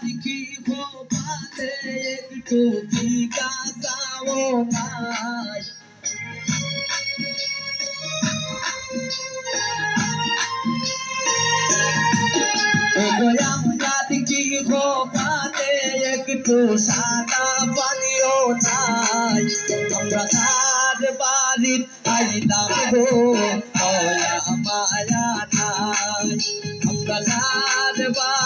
কি বাতে একটু জিজ্ঞাসাও নাই আমরা কি বাতে একটু সাদা পানিও নাই আমরা কার বাড়ির আইলাম গো দয়া মায়া নাই আমরা কার বাড়ি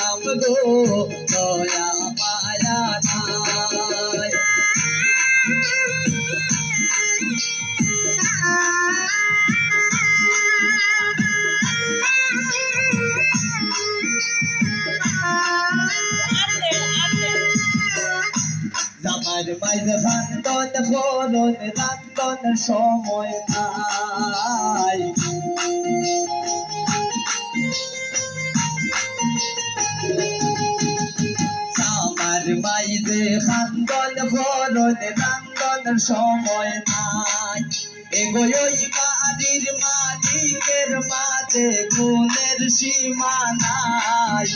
তাইলাম গো দয়া মায়া নাই জামার ভান্তন ফলন রান্তন সময় মাইজে খান্দন ফলন রান্দন সময় নাই। এগোই বাড়ির মালিকের মাঝে, গুণের সীমা নাই।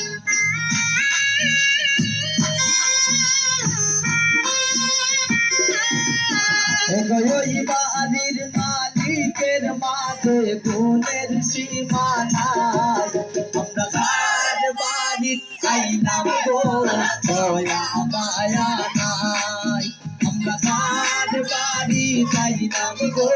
এগোই বাড়ির মালিকের মা আমি খাইলাম গো দয়া মায়া নাই আমরা কার বাড়ি খাইলাম গো।